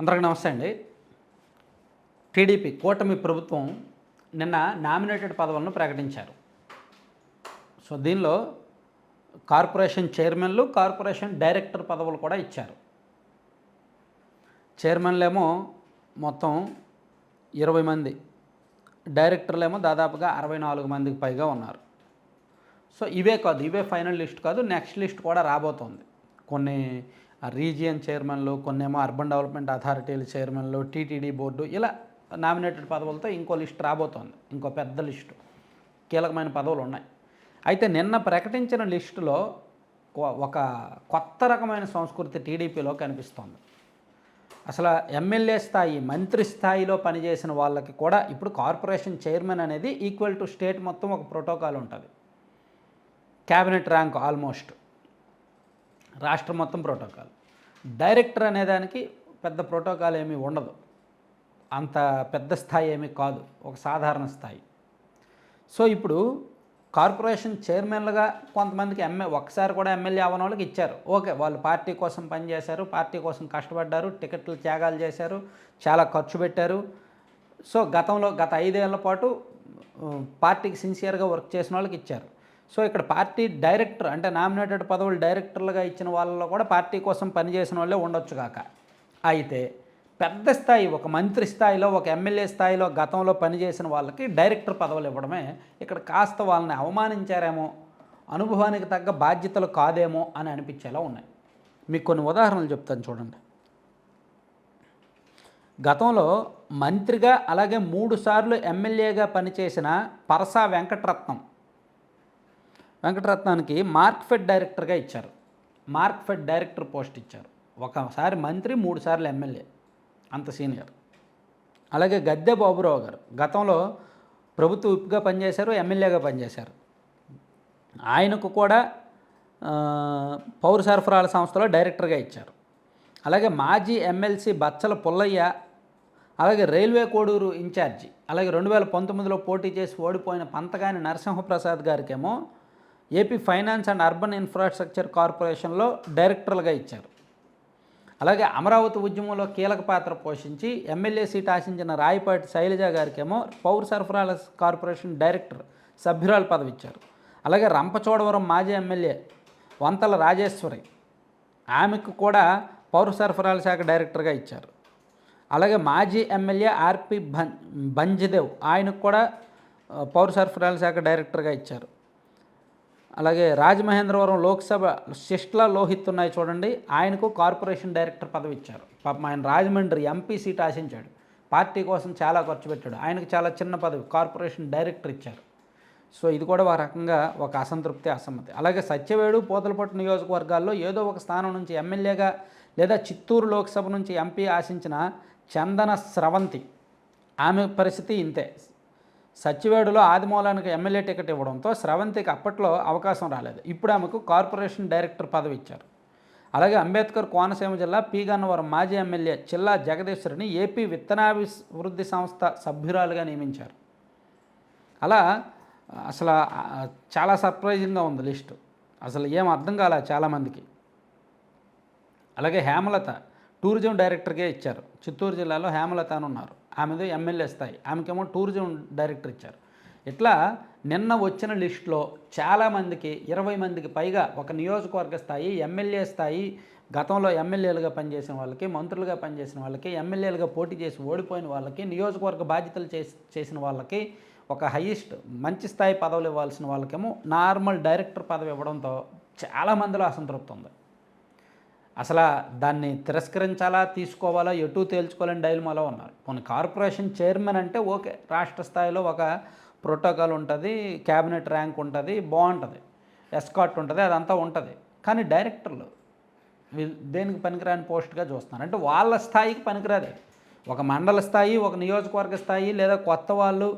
అందరికీ నమస్తే అండి. టీడీపీ కూటమి ప్రభుత్వం నిన్న నామినేటెడ్ పదవులను ప్రకటించారు. సో దీనిలో కార్పొరేషన్ చైర్మన్లు కార్పొరేషన్ డైరెక్టర్ పదవులు కూడా ఇచ్చారు. చైర్మన్లేమో మొత్తం ఇరవై మంది డైరెక్టర్లేమో దాదాపుగా అరవై నాలుగు మందికి పైగా ఉన్నారు. సో ఇవే కాదు ఇవే ఫైనల్ లిస్ట్ కాదు నెక్స్ట్ లిస్ట్ కూడా రాబోతోంది. కొన్ని రీజియన్ చైర్మన్లు కొన్నేమో అర్బన్ డెవలప్మెంట్ అథారిటీల చైర్మన్లు టీటీడీ బోర్డు ఇలా నామినేటెడ్ పదవులతో ఇంకో లిస్ట్ రాబోతోంది ఇంకో పెద్ద లిస్టు. కీలకమైన పదవులు ఉన్నాయి. అయితే నిన్న ప్రకటించిన లిస్టులో ఒక కొత్త రకమైన సంస్కృతి టీడీపీలో కనిపిస్తోంది. అసలు ఎమ్మెల్యే స్థాయి మంత్రి స్థాయిలో పనిచేసిన వాళ్ళకి కూడా ఇప్పుడు కార్పొరేషన్ చైర్మన్ అనేది ఈక్వల్ టు స్టేట్ మొత్తం ఒక ప్రోటోకాల్ ఉంటుంది. క్యాబినెట్ ర్యాంక్ ఆల్మోస్ట్ రాష్ట్రం మొత్తం ప్రోటోకాల్. డైరెక్టర్ అనేదానికి పెద్ద ప్రోటోకాల్ ఏమీ ఉండదు. అంత పెద్ద స్థాయి ఏమీ కాదు. ఒక సాధారణ స్థాయి. సో ఇప్పుడు కార్పొరేషన్ చైర్మన్లుగా కొంతమందికి ఎమ్మె ఒకసారి కూడా ఎమ్మెల్యే అవ్వని వాళ్ళకి ఇచ్చారు. ఓకే వాళ్ళు పార్టీ కోసం పనిచేశారు పార్టీ కోసం కష్టపడ్డారు టికెట్లు త్యాగాలు చేశారు చాలా ఖర్చు పెట్టారు. సో గతంలో గత ఐదేళ్ళ పాటు పార్టీకి సిన్సియర్గా వర్క్ చేసిన వాళ్ళకి ఇచ్చారు. సో ఇక్కడ పార్టీ డైరెక్టర్ అంటే నామినేటెడ్ పదవులు డైరెక్టర్లుగా ఇచ్చిన వాళ్ళలో కూడా పార్టీ కోసం పనిచేసిన వాళ్ళే ఉండొచ్చు కాక. అయితే పెద్ద స్థాయి ఒక మంత్రి స్థాయిలో ఒక ఎమ్మెల్యే స్థాయిలో గతంలో పనిచేసిన వాళ్ళకి డైరెక్టర్ పదవులు ఇవ్వడమే ఇక్కడ కాస్త వాళ్ళని అవమానించారేమో అనుభవానికి తగ్గ బాధ్యతలు కాదేమో అని అనిపించేలా ఉన్నాయి. మీకు కొన్ని ఉదాహరణలు చెప్తాను చూడండి. గతంలో మంత్రిగా అలాగే మూడుసార్లు ఎమ్మెల్యేగా పనిచేసిన పరసా వెంకటరత్నం వెంకటరత్నానికి మార్క్ ఫెడ్ డైరెక్టర్గా ఇచ్చారు. మార్క్ఫెడ్ డైరెక్టర్ పోస్ట్ ఇచ్చారు. ఒకసారి మంత్రి మూడు సార్లు ఎమ్మెల్యే. అంత సీనియర్. అలాగే గద్దె బాబురావు గారు గతంలో ప్రభుత్వ విప్గా పనిచేశారు ఎమ్మెల్యేగా పనిచేశారు. ఆయనకు కూడా పౌర సరఫరాల సంస్థలో డైరెక్టర్గా ఇచ్చారు. అలాగే మాజీ ఎమ్మెల్సీ బచ్చల పుల్లయ్య అలాగే రైల్వే కోడూరు ఇన్ఛార్జి అలాగే రెండు వేల పంతొమ్మిదిలో పోటీ చేసి ఓడిపోయిన పంతగాని నరసింహప్రసాద్ గారికేమో AP finance and urban infrastructure కార్పొరేషన్లో డైరెక్టర్లుగా ఇచ్చారు. అలాగే అమరావతి ఉద్యమంలో కీలక పాత్ర పోషించి ఎమ్మెల్యే సీట్ ఆశించిన రాయపాటి శైలజ గారికేమో పౌర సరఫరాల కార్పొరేషన్ డైరెక్టర్ సభ్యురాలు పదవి ఇచ్చారు అలాగే రంపచోడవరం మాజీ ఎమ్మెల్యే వంతల రాజేశ్వరి ఆమెకు కూడా పౌర సరఫరాల శాఖ డైరెక్టర్గా ఇచ్చారు. అలాగే మాజీ ఎమ్మెల్యే ఆర్పి భం బంజిదేవ్ ఆయనకు కూడా పౌర సరఫరాల శాఖ డైరెక్టర్గా ఇచ్చారు. అలాగే రాజమహేంద్రవరం లోక్సభ శిష్ల లోహిత్ ఉన్నాయి చూడండి. ఆయనకు కార్పొరేషన్ డైరెక్టర్ పదవి ఇచ్చారు. పాపం ఆయన రాజమండ్రి ఎంపీ సీట్ ఆశించాడు. పార్టీ కోసం చాలా ఖర్చు పెట్టాడు. ఆయనకు చాలా చిన్న పదవి కార్పొరేషన్ డైరెక్టర్ ఇచ్చారు. సో ఇది కూడా ఒక రకంగా ఒక అసంతృప్తి అసమ్మతి. అలాగే సత్యవేడు పోతలపట్టు నియోజకవర్గాల్లో ఏదో ఒక స్థానం నుంచి ఎమ్మెల్యేగా లేదా చిత్తూరు లోక్సభ నుంచి ఎంపీ ఆశించిన చందన స్రవంతి. ఆమె పరిస్థితి ఇంతే. సచ్చివేడులో ఆదిమూలానికి ఎమ్మెల్యే టికెట్ ఇవ్వడంతో స్రవంతికి అప్పట్లో అవకాశం రాలేదు. ఇప్పుడు ఆమెకు కార్పొరేషన్ డైరెక్టర్ పదవి ఇచ్చారు. అలాగే అంబేద్కర్ కోనసీమ జిల్లా పీగన్నవరం మాజీ ఎమ్మెల్యే చిల్లా జగదీశ్వరిని ఏపీ విత్తనాభివృద్ధి సంస్థ సభ్యురాలుగా నియమించారు. అలా అసలు చాలా సర్ప్రైజింగ్గా ఉంది లిస్టు. అసలు ఏం అర్థం కాలే చాలామందికి. అలాగే హేమలత టూరిజం డైరెక్టర్గా ఇచ్చారు. చిత్తూరు జిల్లాలో హేమలత అని ఉన్నారు. ఆమెది ఎమ్మెల్యే స్థాయి. ఆమెకేమో టూరిజం డైరెక్టర్ ఇచ్చారు. ఇట్లా నిన్న వచ్చిన లిస్టులో చాలామందికి ఇరవై మందికి పైగా ఒక నియోజకవర్గ స్థాయి ఎమ్మెల్యే స్థాయి గతంలో ఎమ్మెల్యేలుగా పనిచేసిన వాళ్ళకి మంత్రులుగా పనిచేసిన వాళ్ళకి ఎమ్మెల్యేలుగా పోటీ చేసి ఓడిపోయిన వాళ్ళకి నియోజకవర్గ బాధ్యతలు చేసి చేసిన వాళ్ళకి ఒక హైయెస్ట్ మంచి స్థాయి పదవులు ఇవ్వాల్సిన వాళ్ళకేమో నార్మల్ డైరెక్టర్ పదవి ఇవ్వడంతో చాలామందిలో అసంతృప్తి ఉంది. అసలు దాన్ని తిరస్కరించాలా తీసుకోవాలా ఎటు తేల్చుకోవాలని డైల్మాలో ఉన్నారు. కొన్ని కార్పొరేషన్ చైర్మన్ అంటే ఓకే రాష్ట్ర స్థాయిలో ఒక ప్రోటోకాల్ ఉంటుంది క్యాబినెట్ ర్యాంక్ ఉంటుంది బాగుంటుంది ఎస్కాట్ ఉంటుంది అదంతా ఉంటుంది. కానీ డైరెక్టర్లు దేనికి పనికిరాని పోస్ట్గా చూస్తున్నారు? అంటే వాళ్ళ స్థాయికి పనికిరాదు. ఒక మండల స్థాయి ఒక నియోజకవర్గ స్థాయి లేదా కొత్త వాళ్ళు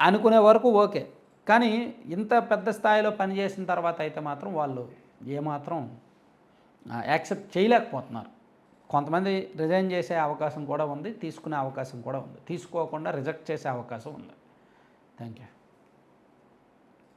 అనుకునే వరకు ఓకే. కానీ ఇంత పెద్ద స్థాయిలో పనిచేసిన తర్వాత అయితే మాత్రం వాళ్ళు ఏమాత్రం యాక్సెప్ట్ చేయలేకపోతున్నారు. కొంతమంది రిజైన్ చేసే అవకాశం కూడా ఉంది తీసుకునే అవకాశం కూడా ఉంది. తీసుకోకుండా రిజెక్ట్ చేసే అవకాశం ఉంది. Thank you